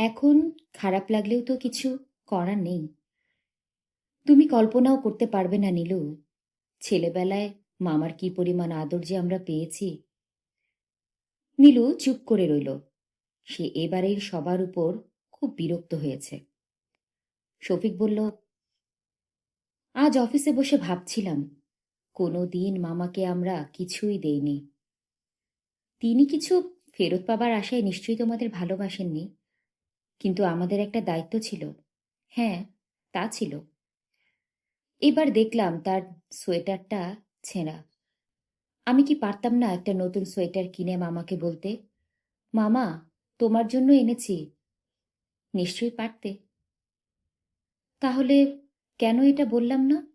এখন খারাপ লাগলেও তো কিছু করার নেই। তুমি কল্পনাও করতে পারবে না, নীলু। ছেলেবেলায় মামার কি পরিমাণ আদর যে আমরা পেয়েছি। নীলু চুপ করে রইল। সে এবারের সবার উপর খুব বিরক্ত হয়েছে। শফিক বলল, আজ অফিসে বসে ভাবছিলাম কোনো দিন মামাকে আমরা কিছুই দেইনি। তিনি কিছু ফেরত পাবার আশায় নিশ্চয়ই তোমাদের ভালোবাসেননি। কিন্তু আমাদের একটা দায়িত্ব ছিল। হ্যাঁ তা ছিল। এবার দেখলাম তার সোয়েটারটা ছেঁড়া। আমি কি পারতাম না একটা নতুন সোয়েটার কিনে মামাকে বলতে? মামা, তোমার জন্য এনেছি। নিশ্চয়ই পারতে। তাহলে কেন এটা বললাম না?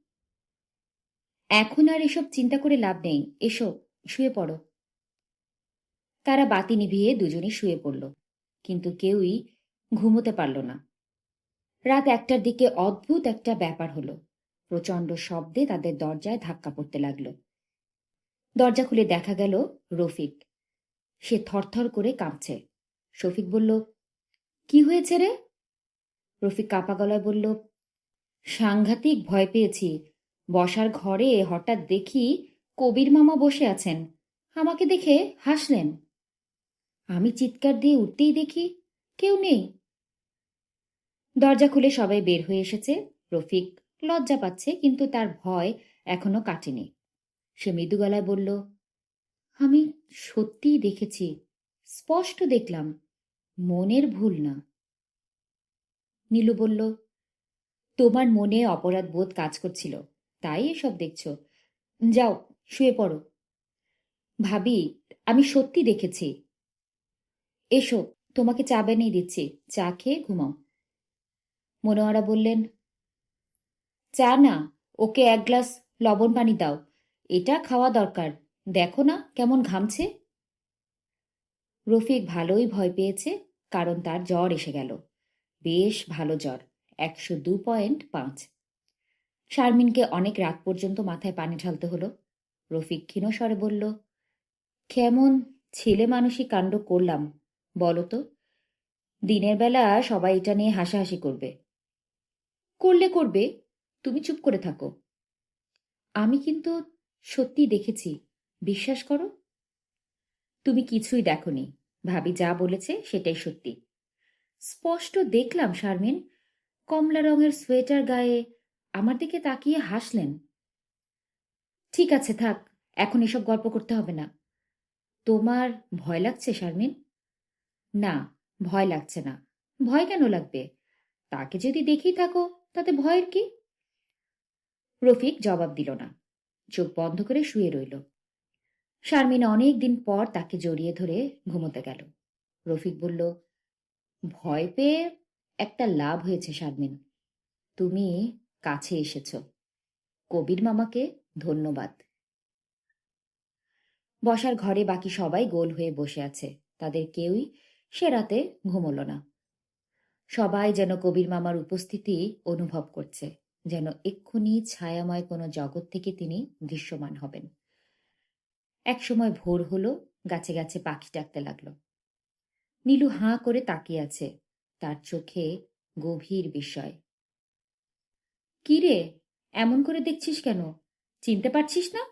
এখন আর এসব চিন্তা করে লাভ নেই। এসো, শুয়ে পড়ো। তারা বাতি নিভিয়ে দুজনে শুয়ে পড়ল। কিন্তু কেউই ঘুমোতে পারল না। রাত একটার দিকে অদ্ভুত একটা ব্যাপার হলো। প্রচণ্ড শব্দে তাদের দরজায় ধাক্কা পড়তে লাগল। দরজা খুলে দেখা গেল রফিক। সে থরথর করে কাঁপছে। শফিক বলল, কি হয়েছে রে? রফিক কাপা গলায় বলল, সাংঘাতিক ভয় পেয়েছি। বসার ঘরে হঠাৎ দেখি কবির মামা বসে আছেন। আমাকে দেখে হাসলেন। আমি চিৎকার দিয়ে উঠতেই দেখি কেউ নেই। দরজা খুলে সবাই বের হয়ে এসেছে। রফিক লজ্জা পাচ্ছে, কিন্তু তার ভয় এখনও কাটেনি। সে মৃদু গলায় বলল, আমি সত্যিই দেখেছি, স্পষ্ট দেখলাম, মনের ভুল না। নীলু বলল, তোমার মনে অপরাধ বোধ কাজ করছিল, তাই এসব দেখছ। যাও, শুয়ে পড়ো। ভাবি, আমি সত্যি দেখেছি। এসো, তোমাকে চা বানিয়ে দিচ্ছি। চা খেয়ে ঘুমাও। মনোয়ারা বললেন, চা না, ওকে এক গ্লাস লবণ পানি দাও। এটা খাওয়া দরকার। দেখো না কেমন ঘামছে। রফিক ভালোই ভয় পেয়েছে, কারণ তার জ্বর এসে গেল। বেশ ভালো জ্বর, একশো দু পয়েন্ট পাঁচ। শারমিনকে অনেক রাত পর্যন্ত মাথায় পানি ঢালতে হলো। রফিক ক্ষীণস্বরে বলল, কেমন ছেলে মানুষই কাণ্ড করলাম, বলো তো। দিনের বেলা সবাই এটা নিয়ে হাসাহাসি করবে। করলে করবে, তুমি চুপ করে থাকো। আমি কিন্তু সত্যি দেখেছি, বিশ্বাস করো? তুমি কিছুই দেখনি, ভাবি যা বলেছে সেটাই সত্যি। স্পষ্ট দেখলাম, শারমিন কমলা রঙের সোয়েটার গায়ে আমার দিকে তাকিয়ে হাসলেন। ঠিক আছে, থাক, এখন এসব গল্প করতে হবে না। তোমার ভয় লাগছে, শারমিন? না, ভয় লাগছে না। ভয় কেন লাগবে? তাকে যদি দেখেই থাকো তাতে ভয়ের কি? রফিক জবাব দিল না। চোখ বন্ধ করে শুয়ে রইল। শারমিন অনেক দিন পর তাকে জড়িয়ে ধরে ঘুমোতে গেল। রফিক বলল, ভয় পেয়ে একটা লাভ হয়েছে শারমিন। তুমি কাছে এসেছ। কবির মামাকে ধন্যবাদ। বসার ঘরে বাকি সবাই গোল হয়ে বসে আছে। তাদের কেউই সে রাতে ঘুমল না। সবাই যেন কবির মামার উপস্থিতি অনুভব করছে, যেন এক্ষুনি ছায়াময় কোনো জগৎ থেকে তিনি দৃশ্যমান হবেন। একসময় ভোর হলো, গাছে গাছে পাখি ডাকতে লাগল। নীলু হাঁ করে তাকিয়ে আছে, তার চোখে গভীর বিষয় কিরে এমন করে দেখছিস কেন? চিনতে পারছিস না?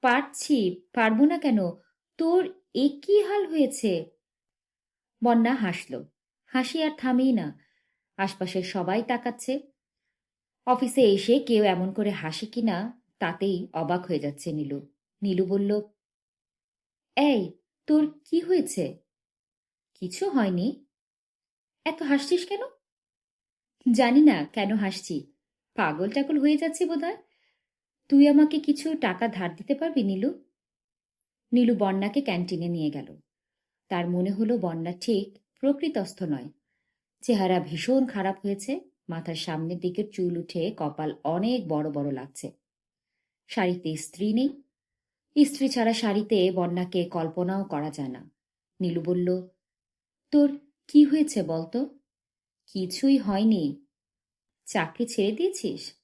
পারছি, পারব না কেন? তোর এ কি হাল হয়েছে? বন্যা হাসল। হাসি আর থামেই না। আশপাশের সবাই তাকাচ্ছে। অফিসে এসে কেউ এমন করে হাসে কিনা তাতেই অবাক হয়ে যাচ্ছে নীলু। নীলু বলল, এই, তোর কি হয়েছে? কিছু হয়নি। এত হাসছিস কেন? জানি না কেন হাসছি। পাগল টাগল হয়ে যাচ্ছে বোধহয়। তুই আমাকে কিছু টাকা ধার দিতে পারবি নীলু? নীলু বন্যাকে ক্যান্টিনে নিয়ে গেল। তার মনে হলো বন্যা ঠিক প্রকৃতস্থ নয়। চেহারা ভীষণ খারাপ হয়েছে, মাথার সামনের দিকের চুল উঠে কপাল অনেক বড় বড় লাগছে। শাড়িতে স্ত্রী নেই। স্ত্রী ছাড়া শাড়িতে বন্যাকে কল্পনাও করা যায় না। নীলু বলল, তোর কি হয়েছে বলতো? কিছুই হয়নি। চাকরি ছেড়ে দিয়েছিস?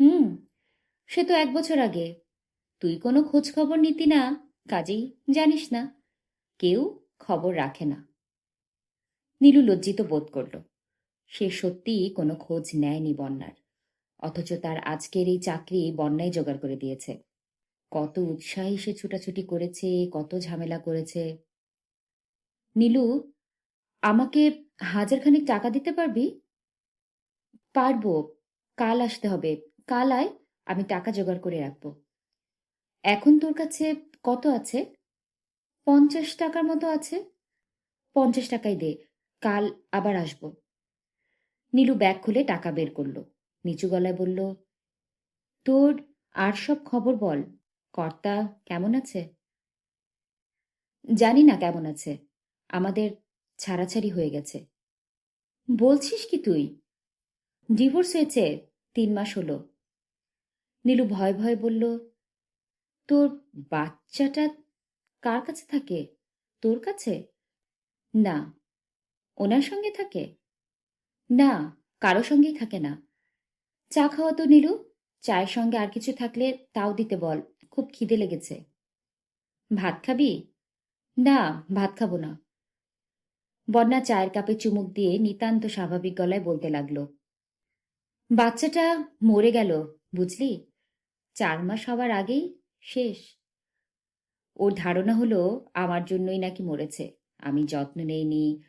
হুম, সে তো এক বছর আগে। তুই কোনো খোঁজ খবর নিতি না, কাজেই জানিস না। কেউ খবর রাখে না। নীলু লজ্জিত বোধ করল। সে সত্যিই কোনো খোঁজ নেয়নি বন্যার। অথচ তার আজকের এই চাকরি বন্যাই জোগাড় করে দিয়েছে। কত উৎসাহী সে ছুটাছুটি করেছে, কত ঝামেলা করেছে। নীলু, আমাকে হাজারখানেক টাকা দিতে পারবি? পারব। কাল আসতে হবে। কাল আয়, আমি টাকা জোগাড় করে রাখব। এখন তোর কাছে কত আছে? পঞ্চাশ টাকার মতো আছে। পঞ্চাশ টাকাই দে। কাল আবার আসব। নীলু ব্যাগ খুলে টাকা বের করল। নিচু গলায় বলল, তোর আর সব খবর বল। কর্তা কেমন আছে? জানি না কেমন আছে। আমাদের ছাড়াছাড়ি হয়ে গেছে। বলছিস কি তুই? ডিভোর্স হয়েছে, তিন মাস হলো। নীলু ভয় ভয় বলল, তোর বাচ্চাটা কার কাছে থাকে? তোর কাছে? না ওনার সঙ্গে থাকে? না, কারও সঙ্গেই থাকে না। চা খাওয়া তো নীলু, চায়ের সঙ্গে আর কিছু থাকলে তাও দিতে বল, খুব খিদে লেগেছে। ভাত খাবি? না, ভাত খাব না। বন্যা চায়ের কাপে চুমুক দিয়ে নিতান্ত স্বাভাবিক গলায় বলতে লাগল। বাচ্চাটা মরে গেল, বুঝলি? চার মাস হওয়ার আগেই শেষ। ওর ধারণা হলো, আমার জন্যই নাকি মরেছে। আমি যত্ন নেইনি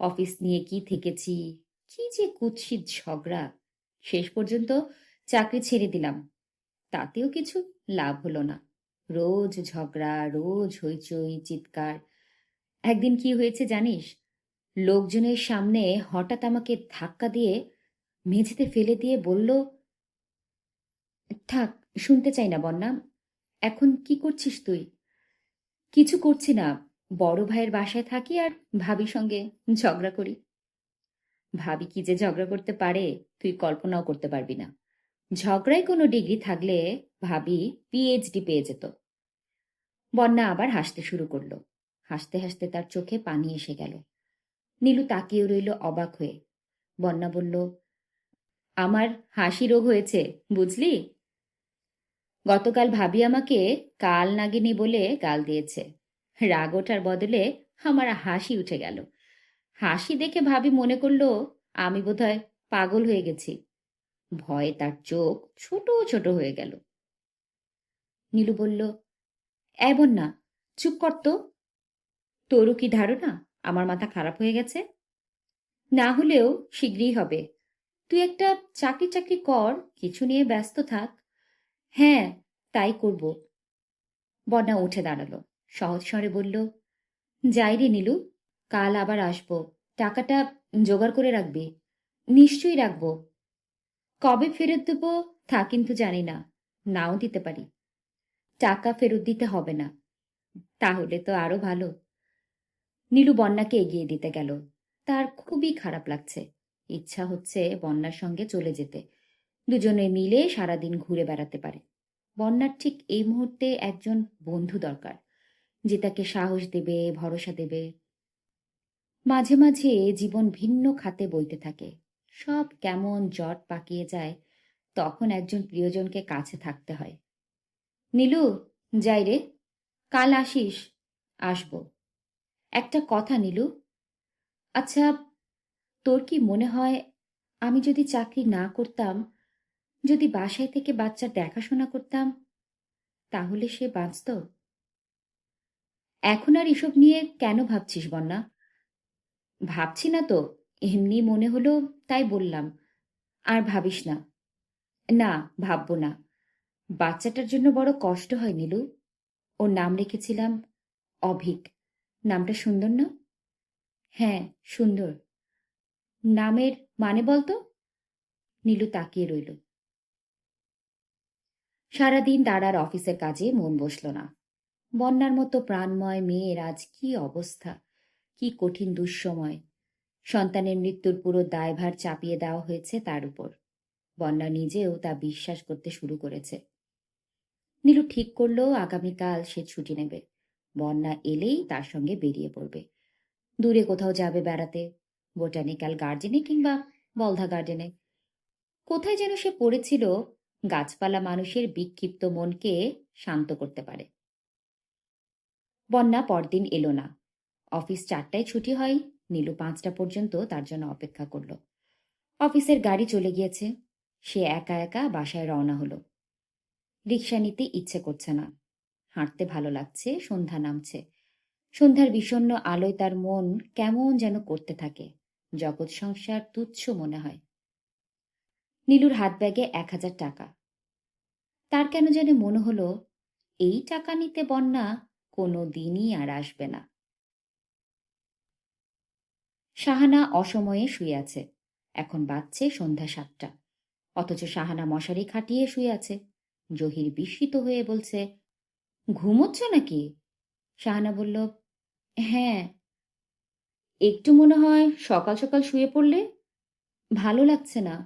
অফিস নিয়ে কি থেকেছি, কি যে কুৎসিত ঝগড়া, শেষ পর্যন্ত চাকরি ছেড়ে দিলাম। তাতেও কিছু লাভ হলো না। রোজ ঝগড়া, রোজ হইচই, চিৎকার। একদিন কি হয়েছে জানিস? লোকজনের সামনে হঠাৎ আমাকে ধাক্কা দিয়ে মেঝেতে ফেলে দিয়ে বলল, থাক, শুনতে চাই না বন্যা। এখন কি করছিস তুই? কিছু করছি না। বড় ভাইয়ের বাসায় থাকি আর ভাবির সঙ্গে ঝগড়া করি। ভাবি কি যে ঝগড়া করতে পারে, তুই কল্পনাও করতে পারবি না। ঝগড়ায় কোনো ডিগ্রি থাকলে ভাবি পিএইচডি পেয়ে যেত। বন্যা আবার হাসতে শুরু করল। হাসতে হাসতে তার চোখে পানি এসে গেল। নীলু তাকিয়ে রইল অবাক হয়ে। বন্যা বলল, আমার হাসি রোগ হয়েছে, বুঝলি? গতকাল ভাবি আমাকে কাল নাগিনী বলে গাল দিয়েছে। রাগ ওঠার বদলে আমার হাসি উঠে গেল। হাসি দেখে ভাবি মনে করল, আমি বোধহয় পাগল হয়ে গেছি। ভয়ে তার চোখ ছোট ছোট হয়ে গেল। নীলু বলল, এমন না, চুপ কর তো। তোরও কি ধারণা, আমার মাথা খারাপ হয়ে গেছে? না হলেও শীঘ্রই হবে। তুই একটা চাকরি চাকরি কর, কিছু নিয়ে ব্যস্ত থাক। হ্যাঁ তাই করব। বন্যা উঠে দাঁড়াল। সহজ স্বরে বলল, যাই রে নীলু, কাল আবার আসব। টাকাটা জোগাড় করে রাখবি। নিশ্চয়ই রাখব। কবে ফেরত দেবো তা কিন্তু জানি না। নাও দিতে পারি। টাকা ফেরত দিতে হবে না। তাহলে তো আরও ভালো। নীলু বন্যাকে এগিয়ে দিতে গেল। তার খুবই খারাপ লাগছে। ইচ্ছা হচ্ছে বন্যার সঙ্গে চলে যেতে। দুজনে মিলে সারাদিন ঘুরে বেড়াতে পারে। বন্যার ঠিক এই মুহূর্তে একজন বন্ধু দরকার। যে তাকে সাহস দেবে, ভরসা দেবে। মাঝে মাঝে জীবন ভিন্ন খাতে বইতে থাকে। সব কেমন জট পাকিয়ে যায়, তখন একজন প্রিয়জনকে কাছে থাকতে হয়। নীলু, যাই রে, কাল আসিস, আসব। একটা কথা নীলু আচ্ছা তোর কি মনে হয় আমি যদি চাকরি না করতাম, যদি বাসায় থেকে বাচ্চার দেখাশোনা করতাম, তাহলে সে বাঁচত? এখন আর এসব নিয়ে কেন ভাবছিস বন্যা? ভাবছি না তো, এমনি মনে হলো তাই বললাম। আর ভাবিস না। না, ভাববো না। বাচ্চাটার জন্য বড় কষ্ট হয় নীলু। ওর নাম রেখেছিলাম অভিক। নামটা সুন্দর না? হ্যাঁ সুন্দর। নামের মানে বলতো? নীলু তাকিয়ে রইল। সারাদিন দাঁড়ার অফিসের কাজে মন বসল না। বন্যার মতো প্রাণময় মেয়ের আজ কি অবস্থা? কি কঠিন দুঃসময়। সন্তানের মৃত্যুর পুরো দায়ভার চাপিয়ে দেওয়া হয়েছে তার উপর। বন্যা নিজেও তা বিশ্বাস করতে শুরু করেছে। নীলু ঠিক করল আগামীকাল সে ছুটি নেবে। বন্যা এলেই তার সঙ্গে বেরিয়ে পড়বে। দূরে কোথাও যাবে বেড়াতে, বোটানিক্যাল গার্ডেনে কিংবা বলধা গার্ডেনে। কোথায় যেন সে পড়েছিল, গাছপালা মানুষের বিক্ষিপ্ত মনকে শান্ত করতে পারে। বন্যা পরদিন এলো না। অফিস চারটায় ছুটি হয়, নীলু পাঁচটা পর্যন্ত তার জন্য অপেক্ষা করল। অফিসের গাড়ি চলে গিয়েছে, সে একা একা বাসায় রওনা হলো। রিক্সা নিতে ইচ্ছে করছে না। হাঁটতে ভালো লাগছে, সন্ধ্যা নামছে। সন্ধ্যার বিষণ্ণ আলোয় তার মন কেমন যেন করতে থাকে, জগৎ সংসার তুচ্ছ মনে হয়। নীলুর হাত ব্যাগে এক হাজার টাকা। তার কেন যেন মনে হলো, এই টাকা নিতে বন্যা কোনো দিনই আর আসবে না। শাহানা অসময়ে শুয়ে আছে। এখন বাজছে সন্ধ্যা সাতটা। অথচ শাহানা মশারি খাটিয়ে শুয়ে আছে। জহির বিস্মিত হয়ে বলছে, ঘুমোচ্ছ নাকি? শাহানা বলল হ্যাঁ। একটু মনে হয় সকাল সকাল শুয়ে পড়লে ভালো লাগছে না।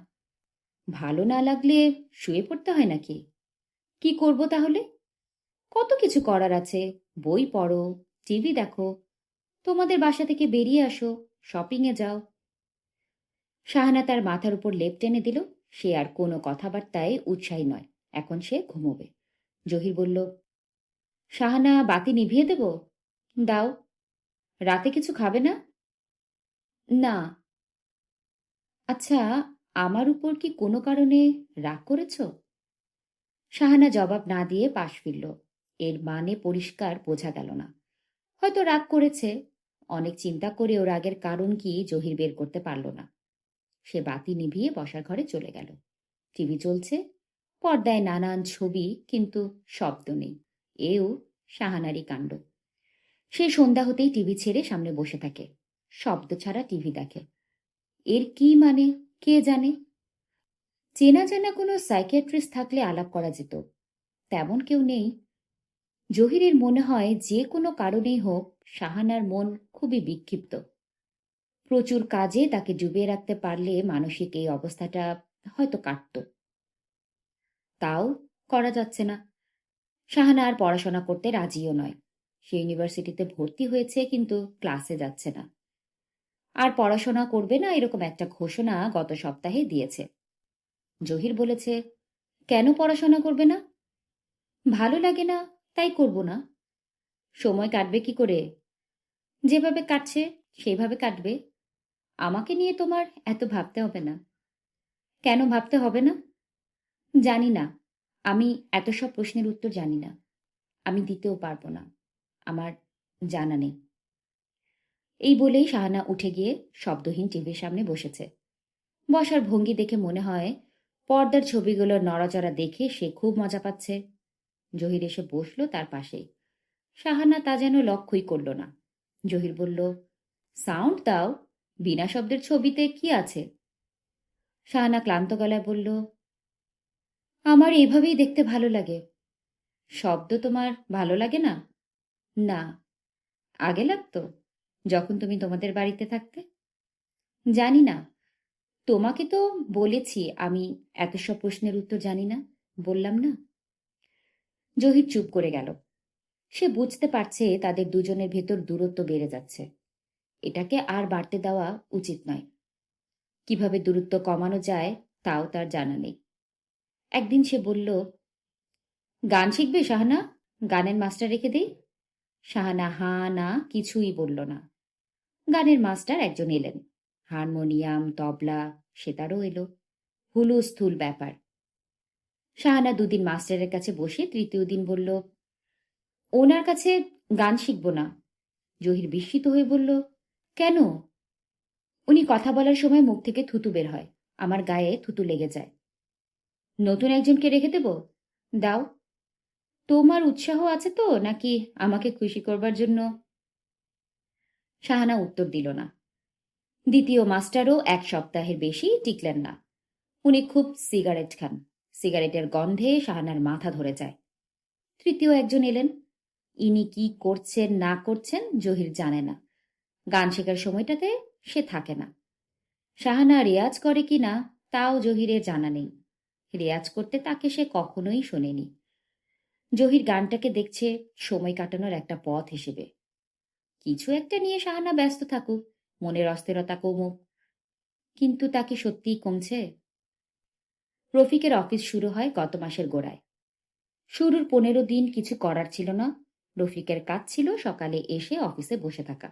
ভালো না লাগলে শুয়ে পড়তে হয় নাকি? কি করব তাহলে? কত কিছু করার আছে? বই পড়ো, টিভি দেখো, তোমাদের বাসা থেকে বেরিয়ে আসো, শপিংয়ে যাও। শাহানা তার মাথার উপর লেপ টেনে দিল, সে আর কোনো কথাবার্তায় উৎসাহী নয়, এখন সে ঘুমোবে। জহির বলল, শাহানা, বাতি নিভিয়ে দেব? দাও। রাতে কিছু খাবে না? না। আচ্ছা আমার উপর কি কোনো কারণে রাগ করেছ? শাহানা জবাব না দিয়ে পাশ ফিরল। এর মানে পরিষ্কার বোঝা গেল না। হয়তো রাগ করেছে, অনেক চিন্তা করেও রাগের কারণ কি জহির বের করতে পারল না। সে বাতি নিভিয়ে বসার ঘরে চলে গেল। টিভি চলছে, পর্দায় নানান ছবি, কিন্তু শব্দ নেই। এও শাহানারি কাণ্ড। সে সন্ধ্যা হতেই টিভি ছেড়ে সামনে বসে থাকে। শব্দ ছাড়া টিভি দেখে। এর কি মানে কে জানে? চেনা জানা কোনো সাইকিয়াট্রিস্ট থাকলে আলাপ করা যেত। তেমন কেউ নেই জহিরের মনে হয় যে কোনো কারণেই হোক শাহানার মন খুবই বিক্ষিপ্ত। প্রচুর কাজে তাকে ডুবিয়ে রাখতে পারলে মানসিক এই অবস্থাটা হয়তো কাটত। তাও করা যাচ্ছে না। শাহানা আর পড়াশোনা করতে রাজিও নয়। সে ইউনিভার্সিটিতে ভর্তি হয়েছে কিন্তু ক্লাসে যাচ্ছে না। আর পড়াশোনা করবে না এরকম একটা ঘোষণা গত সপ্তাহে দিয়েছে। জহির বলেছে, কেন পড়াশোনা করবে না? ভালো লাগে না তাই করব না। সময় কাটবে কি করে? যেভাবে কাটছে, সেইভাবে কাটবে। আমাকে নিয়ে তোমার এত ভাবতে হবে না। কেন ভাবতে হবে না? জানি না। আমি এত সব প্রশ্নের উত্তর জানি না। আমি দিতেও পারব না। আমার জানা নেই। এই বলেই শাহানা উঠে গিয়ে শব্দহীন টিভির সামনে বসেছে। বসার ভঙ্গি দেখে মনে হয়, পর্দার ছবিগুলোর নড়াচড়া দেখে সে খুব মজা পাচ্ছে। জহির এসে বসল তার পাশেই। সাহানা তা যেন লক্ষ্যই করল না। জহির বলল, সাউন্ড দাও, বিনা শব্দের ছবিতে কি আছে? শাহানা ক্লান্ত গলায় বলল, আমার এভাবেই দেখতে ভালো লাগে। শব্দ তোমার ভালো লাগে না? না। আগে লাগতো, যখন তুমি তোমাদের বাড়িতে থাকতে? জানি না। তোমাকে তো বলেছি আমি এত সব প্রশ্নের উত্তর জানি না, বললাম না? জহির চুপ করে গেল। সে বুঝতে পারছে তাদের দুজনের ভেতর দূরত্ব বেড়ে যাচ্ছে। এটাকে আর বাড়তে দেওয়া উচিত নয়। কীভাবে দূরত্ব কমানো যায় তাও তার জানা নেই। একদিন সে বলল, গান শিখবে শাহানা? গানের মাস্টার রেখে দেই শাহানা হা না কিছুই বলল না। গানের মাস্টার একজন এলেন। হারমোনিয়াম, তবলা, সেতারও এলো। হুলুস্থুল ব্যাপার। শাহানা দুদিন মাস্টারের কাছে বসে তৃতীয় দিন বলল, ওনার কাছে গান শিখব না। জহির বিস্মিত হয়ে বলল, কেন? উনি কথা বলার সময় মুখ থেকে থুতু বের হয়। আমার গায়ে থুতু লেগে যায়। নতুন একজনকে রেখে দেব? দাও। তোমার উৎসাহ আছে তো, নাকি আমাকে খুশি করবার জন্য? শাহানা উত্তর দিল না। দ্বিতীয় মাস্টারও এক সপ্তাহের বেশি টিকলেন না। উনি খুব সিগারেট খান। সিগারেটের গন্ধে শাহানার মাথা ধরে যায়। তৃতীয় একজন এলেন। ইনি কি করছেন, না করছেন জহির জানে না। গান শেখার সময়টাতে সে থাকে না। শাহানা রেয়াজ করে কি না, তাও জহিরের জানা নেই। রেয়াজ করতে তাকে সে কখনোই শোনেনি। জহির গানটাকে দেখছে, সময় কাটানোর একটা পথ হিসেবে কিছু একটা নিয়ে শাহানা ব্যস্ত থাকুক, মনের অস্থিরতা কমুক। কিন্তু তাকে সত্যিই কমছে? রফিকের অফিস শুরু হয় গত মাসের গোড়ায়। শুরুর পনেরো দিন কিছু করার ছিল না। রফিকের কাজ ছিল সকালে এসে অফিসে বসে থাকা।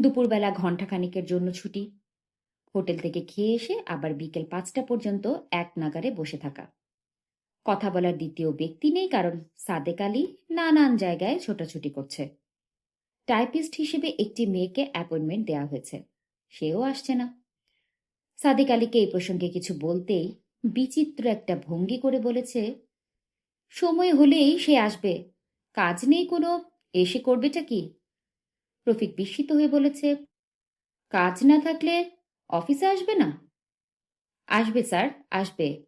দুপুরবেলা ঘণ্টাখানিকের জন্য ছুটি। হোটেল থেকে খেয়ে এসে আবার বিকেল পাঁচটা পর্যন্ত এক নাগারে বসে থাকা। কথা বলার দ্বিতীয় ব্যক্তি নেই কারণ সাদেক আলী নানান জায়গায় ছোটাছুটি করছে। টাইপিস্ট হিসেবে একটি মেয়েকে অ্যাপয়েন্টমেন্ট দেওয়া হয়েছে। সেও আসছে না। সাদেক আলীকে এই প্রসঙ্গে কিছু বলতেই বিচিত্র একটা ভঙ্গি করে বলেছে, সময় হলেই সে আসবে, কাজ নেই কোনো, এসে করবেটা কি? রফিক বিস্মিত হয়ে বলেছে, কাজ না থাকলে অফিসে আসবে না? আসবে স্যার, আসবে।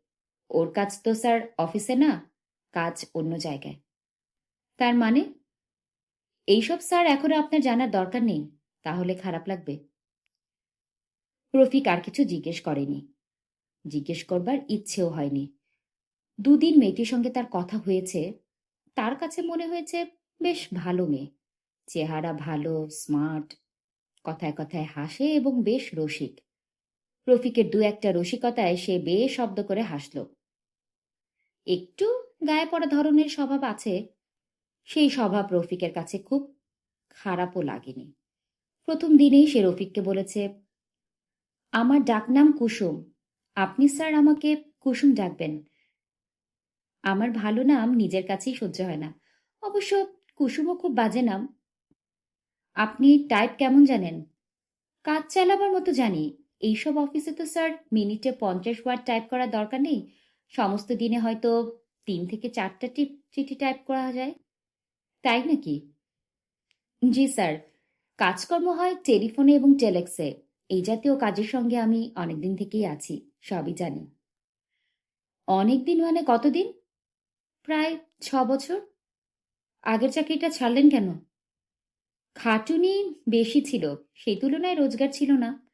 ওর কাজ তো স্যার অফিসে না, কাজ অন্য জায়গায়। তার মানে? এইসব স্যার এখন আপনার জানার দরকার নেই, তাহলে খারাপ লাগবে। রফিক আর কিছু জিজ্ঞেস করেনি। জিজ্ঞেস করবার ইচ্ছেও হয়নি। দুদিন মেয়েটির সঙ্গে তার কথা হয়েছে। তার কাছে মনে হয়েছে, বেশ ভালো মেয়ে। চেহারা ভালো স্মার্ট কথায় কথায় হাসে এবং বেশ রসিক। রফিকের দু একটা রসিকতায় সে বেশ শব্দ করে হাসল। একটু গায়ে পড়া ধরনের স্বভাব আছে। সেই স্বভাব রফিকের কাছে খুব খারাপও লাগেনি। প্রথম দিনেই সে রফিককে বলেছে, আমার ডাকনাম কুসুম। আপনি স্যার আমাকে কুসুম ডাকবেন। আমার ভালো নাম নিজের কাছেই সহ্য হয় না। অবশ্য কুসুমও খুব বাজে নাম। আপনি টাইপ কেমন জানেন? কাজ চালাবার মতো জানি। এইসব অফিসে তো স্যার মিনিটে পঞ্চাশ ওয়ার্ড টাইপ করার দরকার নেই। সমস্ত দিনে হয়তো তিন থেকে চারটা টিপ চিঠি টাইপ করা যায়। তাই নাকি? জি স্যার। কাজকর্ম হয় টেলিফোনে এবং টেলেক্সে। এই জাতীয় কাজের সঙ্গে আমি অনেকদিন থেকেই আছি, সবই জানি। অনেক দিন মানে কতদিন? প্রায় ছ বছর। আগের চাকরিটা ছাড়লেন কেন? খাটুনি বেশি ছিল, সেই তুলনায় রোজগার ছিল না।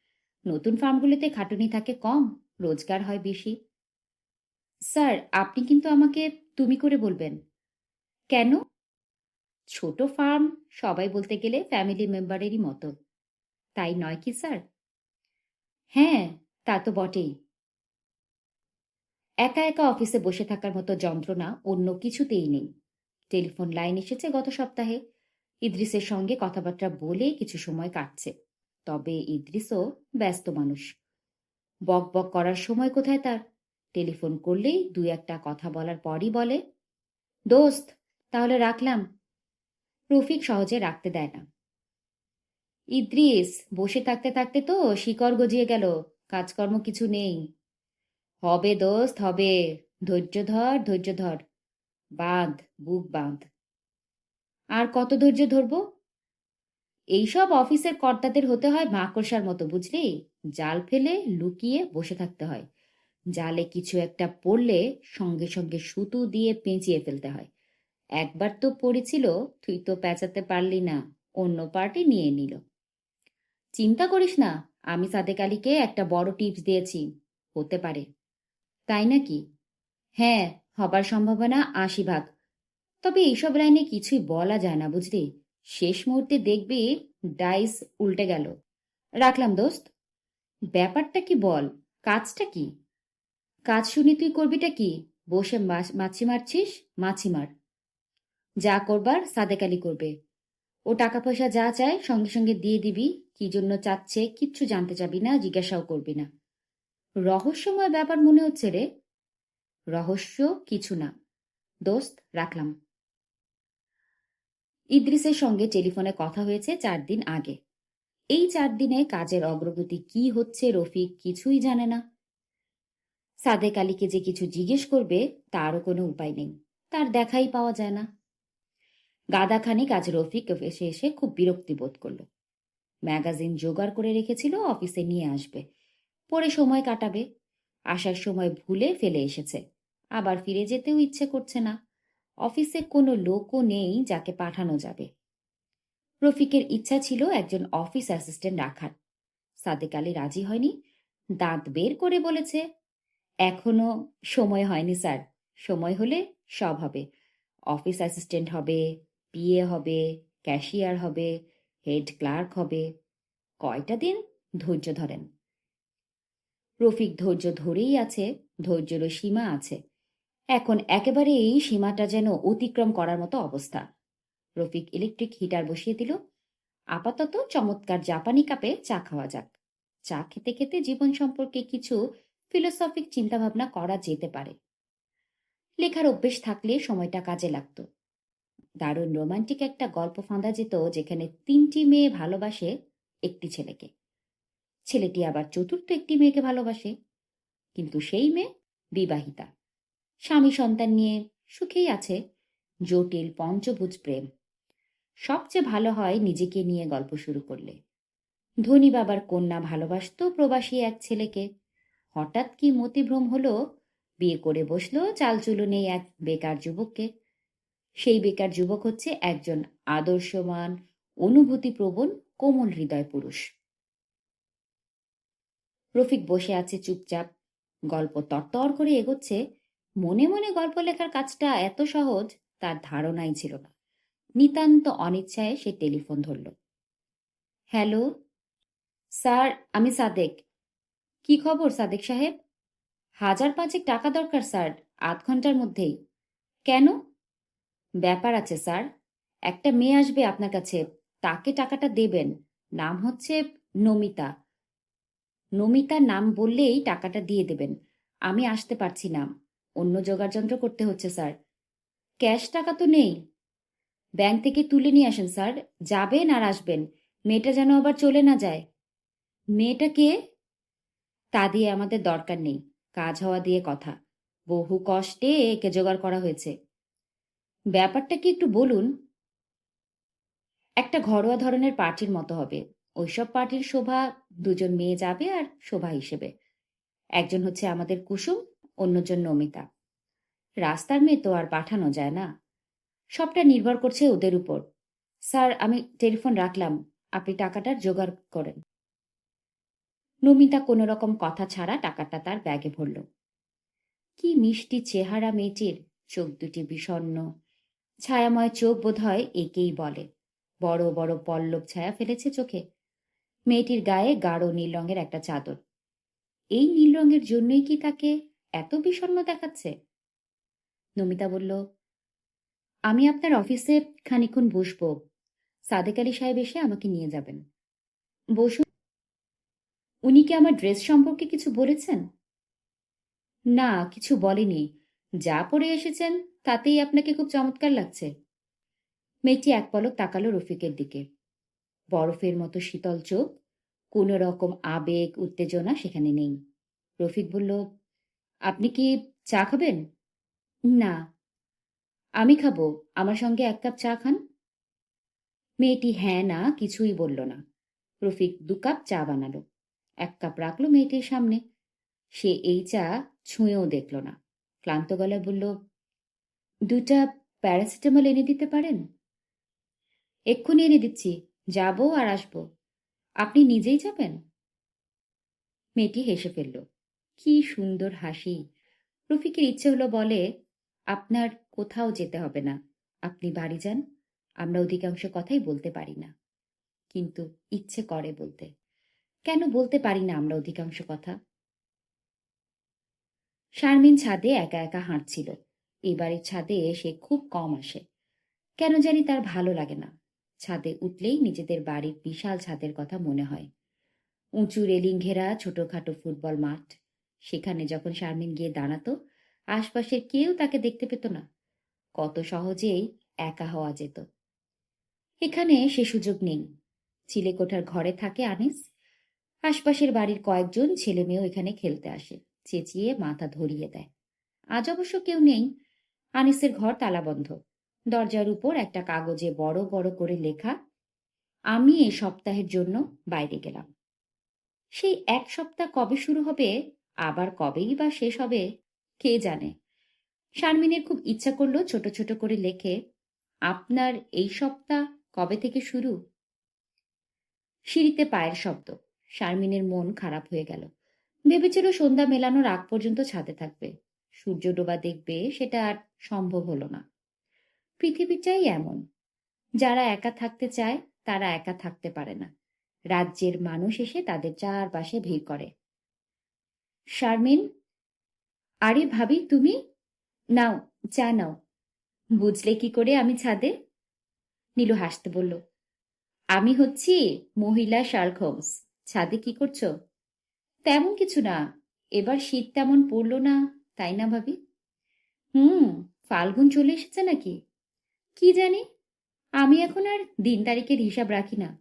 নতুন ফার্মগুলোতে খাটুনি থাকে কম, রোজগার হয় বেশি। স্যার, আপনি কিন্তু আমাকে তুমি করে বলবেন। কেন? ছোট ফার্ম সবাই বলতে গেলে ফ্যামিলি মেম্বারেরই মতো। তাই নয় কি, স্যার? হ্যাঁ তা তো বটেই। একা একা অফিসে বসে থাকার মতো যন্ত্রণা অন্য কিছুতেই নেই। টেলিফোন লাইন এসেছে গত সপ্তাহে। ইদ্রিসের সঙ্গে কথাবার্তা বলে কিছু সময় কাটছে। তবে ইদ্রিসও ব্যস্ত মানুষ। বক বক করার সময় কোথায় তার? টেলিফোন করলেই দুই একটা কথা বলার পরই বলে, দোস্ত, তাহলে রাখলাম। রফিক সহজে রাখতে দেয় না। ইদ্রিস, বসে থাকতে থাকতে তো শিকড় গজিয়ে গেল, কাজকর্ম কিছু নেই। হবে দোস্ত, হবে। ধৈর্য ধর ধৈর্য ধর। বাঁধ, বুক বাঁধ। আর কত ধৈর্য ধরবো? এইসব অফিসের কর্তাদের হতে হয় মাকড়সার মতো, বুঝলি? জাল ফেলে, লুকিয়ে বসে থাকতে হয়। জালে কিছু একটা পড়লে সঙ্গে সঙ্গে সুতো দিয়ে পেঁচিয়ে ফেলতে হয়। একবার তো পড়েছিল, তুই তো পেঁচাতে পারলি না, অন্য পার্টি নিয়ে নিল। চিন্তা করিস না, আমি সাদেক আলীকে একটা বড় টিপস দিয়েছি, হতে পারে। তাই নাকি? হ্যাঁ হবার সম্ভাবনা আশি ভাগ তবে এইসব লাইনে কিছুই বলা যায় না, বুঝলি? শেষ মুহূর্তে দেখবি ডাইস উল্টে গেল। রাখলাম, দোস্ত। ব্যাপারটা কি বল? কাজটা কি? কাজ শুনি তুই করবিটা কি? বসে মাছি মারছিস? মাছি মার। যা করবার সাদেক আলী করবে। ও টাকা পয়সা যা চায় সঙ্গে সঙ্গে দিয়ে দিবি। কি জন্য চাচ্ছে কিচ্ছু জানতে চাবি না, জিজ্ঞাসাও করবি না। রহস্যময় ব্যাপার মনে হচ্ছে রে। রহস্য কিছু না। দোস্ত, রাখলাম। ইদ্রিসের সঙ্গে টেলিফোনে কথা হয়েছে চার দিন আগে। এই চার দিনে কাজের অগ্রগতি কি হচ্ছে রফিক কিছুই জানে না। সাদেক আলীকে যে কিছু জিজ্ঞেস করবে, তারও কোনো উপায় নেই। তার দেখাই পাওয়া যায় না। গাদাখানিক আজ রফিক এসে এসে খুব বিরক্তি বোধ করল। ম্যাগাজিন জোগাড় করে রেখেছিল, অফিসে নিয়ে আসবে। পরে সময় কাটাবে। আসার সময় ভুলে ফেলে এসেছে। আবার ফিরে যেতেও ইচ্ছে করছে না। অফিসে কোনো লোকও নেই যাকে পাঠানো যাবে। রফিকের ইচ্ছা ছিল একজন অফিস অ্যাসিস্ট্যান্ট রাখার। সাদেক আলী রাজি হয়নি। দাঁত বের করে বলেছে, এখনও সময় হয়নি স্যার। সময় হলে সব হবে। অফিস অ্যাসিস্ট্যান্ট হবে, পিএ হবে, ক্যাশিয়ার হবে হেড ক্লার্ক হবে। কয়টা দিন? ধৈর্য ধরেন। রফিক ধৈর্য ধরেই আছে, ধৈর্যেরও সীমা আছে। এখন একেবারে এই সীমাটা যেন অতিক্রম করার মতো অবস্থা। রফিক ইলেকট্রিক হিটার বসিয়ে দিল। আপাতত চমৎকার জাপানি কাপে চা খাওয়া যাক। চা খেতে খেতে জীবন সম্পর্কে কিছু ফিলোসফিক চিন্তাভাবনা করা যেতে পারে। লেখার অভ্যেস থাকলে সময়টা কাজে লাগতো। দারুণ রোমান্টিক একটা গল্প ফাঁদা যেত যেখানে তিনটি মেয়ে ভালোবাসে একটি ছেলেকে। ছেলেটি আবার চতুর্থ একটি মেয়েকে ভালোবাসে, কিন্তু সেই মেয়ে বিবাহিতা। স্বামী সন্তান নিয়ে সুখেই আছে, জটিল পঞ্চভুজ প্রেম। সবচেয়ে ভালো হয় নিজেকে নিয়ে গল্প শুরু করলে। ধনী বাবার কন্যা ভালোবাসত প্রবাসী এক ছেলেকে। হঠাৎ কি মতিভ্রম হলো? বিয়ে করে বসল, চালচুলো নেই এক বেকার যুবককে। সেই বেকার যুবক হচ্ছে একজন আদর্শমান অনুভূতিপ্রবণ, কোমল হৃদয় পুরুষ। রফিক বসে আছে চুপচাপ, গল্প তরতর করে এগোচ্ছে। মনে মনে গল্প লেখার কাজটা এত সহজ, তার ধারণাই ছিল না। নিতান্ত অনিচ্ছায় সে টেলিফোন ধরল। হ্যালো, স্যার, আমি সাদেক। কি খবর, সাদেক সাহেব? হাজার পাঁচেক টাকা দরকার, স্যার, আধ ঘণ্টার মধ্যেই। কেন? ব্যাপার আছে, স্যার। একটা মেয়ে আসবে আপনার কাছে, তাকে টাকাটা দেবেন। নাম হচ্ছে নমিতা। নমিতার নাম বললেই টাকাটা দিয়ে দেবেন। আমি আসতে পারছি না। অন্য যোগাযন্ত্র করতে হচ্ছে, স্যার। ক্যাশ টাকা তো নেই। ব্যাংক থেকে তুলে নিয়ে আসেন, স্যার। যাবেন আর আসবেন। মেয়েটা যেন আবার চলে না যায়। মেয়েটা কে? তা দিয়ে আমাদের দরকার নেই। কাজ হওয়া দিয়ে কথা। বহু কষ্টে একে জোগাড় করা হয়েছে। ব্যাপারটা কি একটু বলুন? একটা ঘরোয়া ধরনের পার্টির মতো হবে। ওইসব পার্টির শোভা দুজন মেয়ে যাবে আর শোভা হিসেবে। একজন হচ্ছে আমাদের কুসুম, অন্যজন নমিতা। রাস্তার মেয়ে তো আর পাঠানো যায় না। সবটা নির্ভর করছে ওদের উপর। স্যার, আমি টেলিফোন রাখলাম। আপনি টাকাটার জোগাড় করেন। নমিতা কোনো রকম কথা ছাড়া টাকাটা তার ব্যাগে ভরল। কি মিষ্টি চেহারা মেয়েটির। চোখ দুটি বিষণ্ন ছায়াময় চোখ বোধ হয় একেই বলে। বড় বড় পল্লব ছায়া ফেলেছে চোখে। মেয়েটির গায়ে গাঢ় নীল রঙের একটা চাদর। এই নীল রঙের জন্যই কি তাকে এত বিষণ্ন দেখাচ্ছে? নমিতা বলল, আমি আপনার অফিসে খানিক্ষণ বসব। সাদেক আলী সাহেব এসে আমাকে নিয়ে যাবেন। বসুন। উনি কি আমার ড্রেস সম্পর্কে কিছু বলেছেন? না, কিছু বলেনি। যা পরে এসেছেন তাতেই আপনাকে খুব চমৎকার লাগছে। মেয়েটি এক পলক তাকালো রফিকের দিকে। বরফের মতো শীতল চোখ, কোনো রকম আবেগ, উত্তেজনা সেখানে নেই। রফিক বলল, আপনি কি চা খাবেন? না। আমি খাব। আমার সঙ্গে এক কাপ চা খান? মেয়েটি হ্যাঁ না কিছুই বলল না। রফিক দু কাপ চা বানালো। এক কাপ রাখল মেয়েটির সামনে। সে এই চা ছুঁয়েও দেখল না। ক্লান্ত গলায় বলল দুটা প্যারাসিটামল এনে দিতে পারেন? এক্ষুনি এনে দিচ্ছি, যাব আর আসব। আপনি নিজেই যাবেন? মেয়েটি হেসে ফেলল, কি সুন্দর হাসি। রফিকের ইচ্ছে হলো বলে, আপনার কোথাও যেতে হবে না। আপনি বাড়ি যান, আমরা অধিকাংশ কথাই বলতে পারি না। কিন্তু ইচ্ছে করে বলতে। কেন বলতে পারি না আমরা অধিকাংশ কথা? শারমিন ছাদে একা একা হাঁটছিল। এবারের ছাদে সে খুব কম আসে। কেন জানি তার ভালো লাগে না। ছাদে উঠলেই নিজেদের বাড়ির বিশাল ছাদের কথা মনে হয়। উঁচু রেলিং ঘেরা ছোটখাটো ফুটবল মাঠ। সেখানে যখন শারমিন গিয়ে দাঁড়াতো, আশপাশের কেউ তাকে দেখতে পেত না। কত সহজেই একা হওয়া যেত। এখানে সে সুযোগ নেই। চিলেকোঠার ঘরে থাকে আনিস। আশপাশের বাড়ির কয়েকজন ছেলে মেয়েও এখানে খেলতে আসে, চেঁচিয়ে মাথা ধরিয়ে দেয়। আজ অবশ্য কেউ নেই। আনিসের ঘর তালাবন্ধ। দরজার উপর একটা কাগজে বড় বড় করে লেখা, আমি এই সপ্তাহের জন্য বাইরে গেলাম। সেই এক সপ্তাহ কবে শুরু হবে, আবার কবেই বা শেষ হবে, কে জানে? শারমিনের খুব ইচ্ছা করল ছোট ছোট করে লেখে, আপনার এই সপ্তাহ কবে থেকে শুরু? সিঁড়িতে পায়ের শব্দ। শারমিনের মন খারাপ হয়ে গেল। ভেবেছিল সন্ধ্যা মেলানোর আগ পর্যন্ত ছাদে থাকবে। সূর্য ডোবা দেখবে সেটা আর সম্ভব হলো না। পৃথিবীটাই এমন। যারা একা থাকতে চায়, তারা একা থাকতে পারে না। রাজ্যের মানুষ এসে তাদের চারপাশে ভিড় করে। শারমিন, আরে ভাবি, তুমি? নাও, চা নাও। বুঝলে কি করে আমি ছাদে? নীলু হাসতে বলল, আমি হচ্ছি মহিলা শার্ক হোমস। ছাদে কি করছ? তেমন কিছু না। এবার শীত তেমন পড়ল না। তাই না ভাবি? হুম, ফাল্গুন চলে এসেছে নাকি? কি জানি? আমি এখন আর দিন তারিখের হিসাব রাখি না।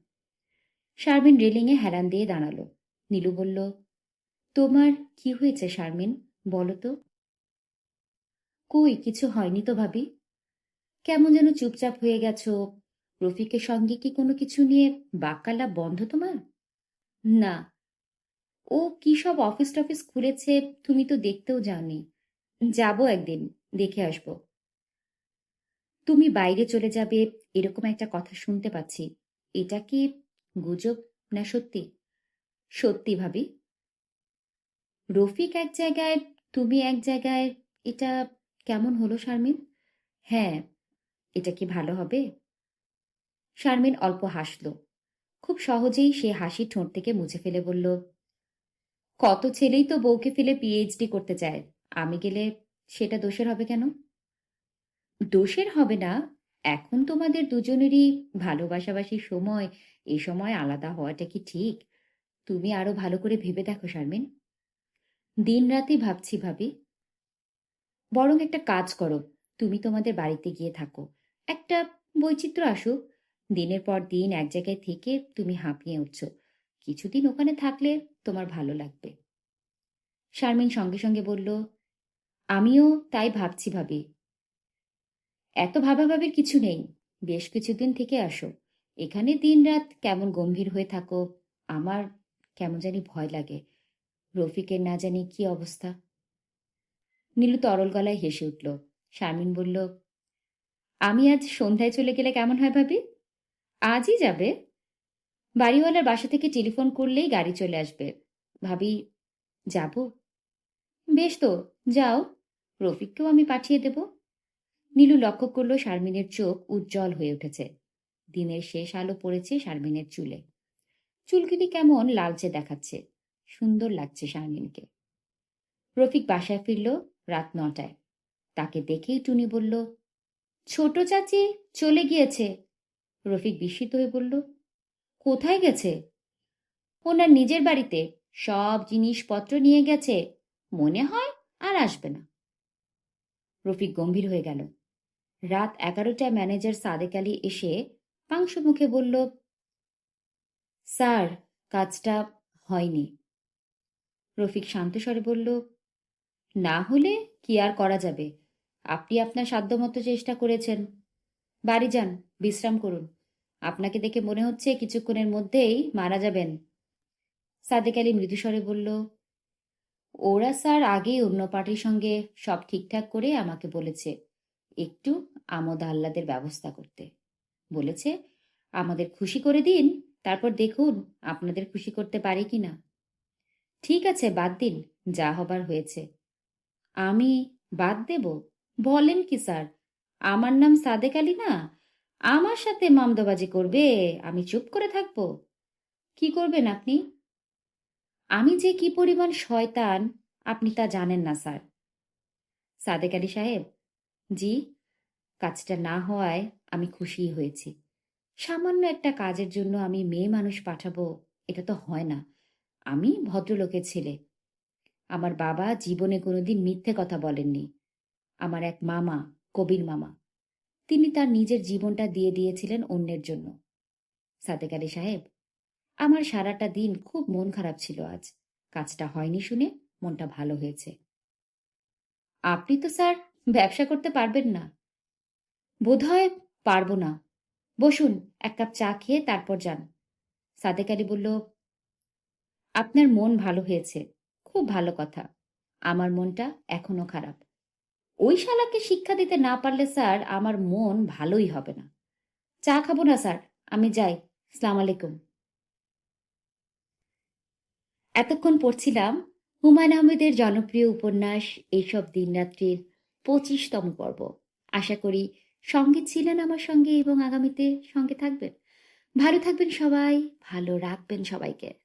শারমিন রেলিংয়ে হেলান দিয়ে দাঁড়াল। নীলু বলল, তোমার কি হয়েছে শারমিন? বলো তো। কই, কিছু হয়নি তো ভাবি। কেমন যেন চুপচাপ হয়ে গেছো। রফিকের সঙ্গে কি কোনো কিছু নিয়ে বাক্যালাপ বন্ধ তোমার? না ও কি সব অফিস টফিস খুলেছে তুমি তো দেখতেও যাওনি। যাব একদিন, দেখে আসব। তুমি বাইরে চলে যাবে, এরকম একটা কথা শুনতে পাচ্ছি। এটা কি গুজব না সত্যি? সত্যি ভাবি। রফিক এক জায়গায়, তুমি এক জায়গায়, এটা কেমন হলো শারমিন? হ্যাঁ এটা কি ভালো হবে? শারমিন অল্প হাসল। খুব সহজেই সে হাসি ঠোঁট থেকে মুছে ফেলে বলল কত ছেলেই তো বউকে ফেলে পিএইচডি করতে চায়। আমি গেলে সেটা দোষের হবে কেন? দোষের হবে না, এখন তোমাদের দুজনেরই ভালোবাসাবাসির সময় এই সময় আলাদা হওয়াটা কি ঠিক? তুমি আরও ভালো করে ভেবে দেখো, শারমিন। দিন রাতে ভাবছি ভাবি। বরং একটা কাজ করো, তুমি তোমাদের বাড়িতে গিয়ে থাকো। একটা বৈচিত্র্য আসুক, দিনের পর দিন এক জায়গায় থেকে তুমি হাঁপিয়ে উঠছো। কিছুদিন ওখানে থাকলে তোমার ভালো লাগবে। শারমিন সঙ্গে সঙ্গে বলল, আমিও তাই ভাবছি ভাবি। এত ভাবাভাবির কিছু নেই। বেশ কিছুদিন থেকে আসো। এখানে দিন রাত কেমন গম্ভীর হয়ে থাকো। আমার কেমন জানি ভয় লাগে। রফিকের না জানি কি অবস্থা। নীলু তরল গলায় হেসে উঠল। শারমিন বলল, আমি আজ সন্ধ্যায় চলে গেলে কেমন হয় ভাবি? আজই যাবে। বাড়িওয়ালার বাসা থেকে টেলিফোন করলেই গাড়ি চলে আসবে। ভাবি, যাব? বেশ তো, যাও। রফিককেও আমি পাঠিয়ে দেব। নীলু লক্ষ্য করল শারমিনের চোখ উজ্জ্বল হয়ে উঠেছে। দিনের শেষ আলো পড়েছে শারমিনের চুলে। চুলগুলি কেমন লালচে দেখাচ্ছে। সুন্দর লাগছে শারমিনকে। রফিক বাসায় ফিরল রাত নটায়। তাকে দেখেই টুনি বলল, ছোট চাচি চলে গিয়েছে। রফিক বিস্মিত হয়ে বলল কোথায় গেছে? ওনার নিজের বাড়িতে সব জিনিসপত্র নিয়ে গেছে। মনে হয় আর আসবে না। রফিক গম্ভীর হয়ে গেল। রাত এগারোটায় ম্যানেজার সাদেক আলী এসে পাংশু মুখে বলল, স্যার, কাজটা হয়নি। রফিক শান্তস্বরে বলল, না হলে কি আর করা যাবে? আপনি আপনার সাধ্যমতো চেষ্টা করেছেন। বাড়ি যান, বিশ্রাম করুন। আপনাকে দেখে মনে হচ্ছে কিছুক্ষণের মধ্যেই মারা যাবেন। সাদেক আলী মৃদুস্বরে বলল, ওরা স্যার আগেই অন্য পার্টির সঙ্গে সব ঠিকঠাক করে আমাকে বলেছে, একটু আমোদ আহ্লাদের ব্যবস্থা করতে। বলেছে, আমাদের খুশি করে দিন, তারপর দেখুন আপনাদের খুশি করতে পারি কি না। ঠিক আছে, বাদ দিন, যা হবার হয়েছে। আমি বাদ দেব? বলেন কি স্যার? আমার নাম সাদেক আলী না? আমার সাথে মামদবাজি করবে, আমি চুপ করে থাকব। কি করবেন আপনি? আমি যে কি পরিমাণ শয়তান, আপনি তা জানেন না, স্যার। সাদেক আলী সাহেব, জি, কাজটা না হওয়ায় আমি খুশি হয়েছি। সামান্য একটা কাজের জন্য আমি মেয়ে মানুষ পাঠাবো, এটা তো হয় না। আমি ভদ্রলোকের ছেলে। আমার বাবা জীবনে কোনোদিন মিথ্যে কথা বলেননি। আমার এক মামা, কবির মামা। তিনি তার নিজের জীবনটা দিয়ে দিয়েছিলেন অন্যের জন্য। সাদেক আলী সাহেব, আমার সারাটা দিন খুব মন খারাপ ছিল আজ। কাজটা হয়নি শুনে মনটা ভালো হয়েছে। আপনি তো স্যার ব্যবসা করতে পারবেন না। বোধহয় পারব না। বসুন, এক কাপ চা খেয়ে তারপর যান। সাদেক আলী বলল, আপনার মন ভালো হয়েছে। খুব ভালো কথা। আমার মনটা এখনও খারাপ। ওই শালাকে শিক্ষা দিতে না পারলে স্যার আমার মন ভালোই হবে না। চা খাব না স্যার, আমি যাই। সালাম আলাইকুম। এতক্ষণ পড়ছিলাম হুমায়ুন আহমেদের জনপ্রিয় উপন্যাস এইসব দিনরাত্রির পঁচিশতম পর্ব। আশা করি সঙ্গে ছিলেন আমার সঙ্গে এবং আগামীতে সঙ্গে থাকবেন। ভালো থাকবেন সবাই, ভালো রাখবেন সবাইকে।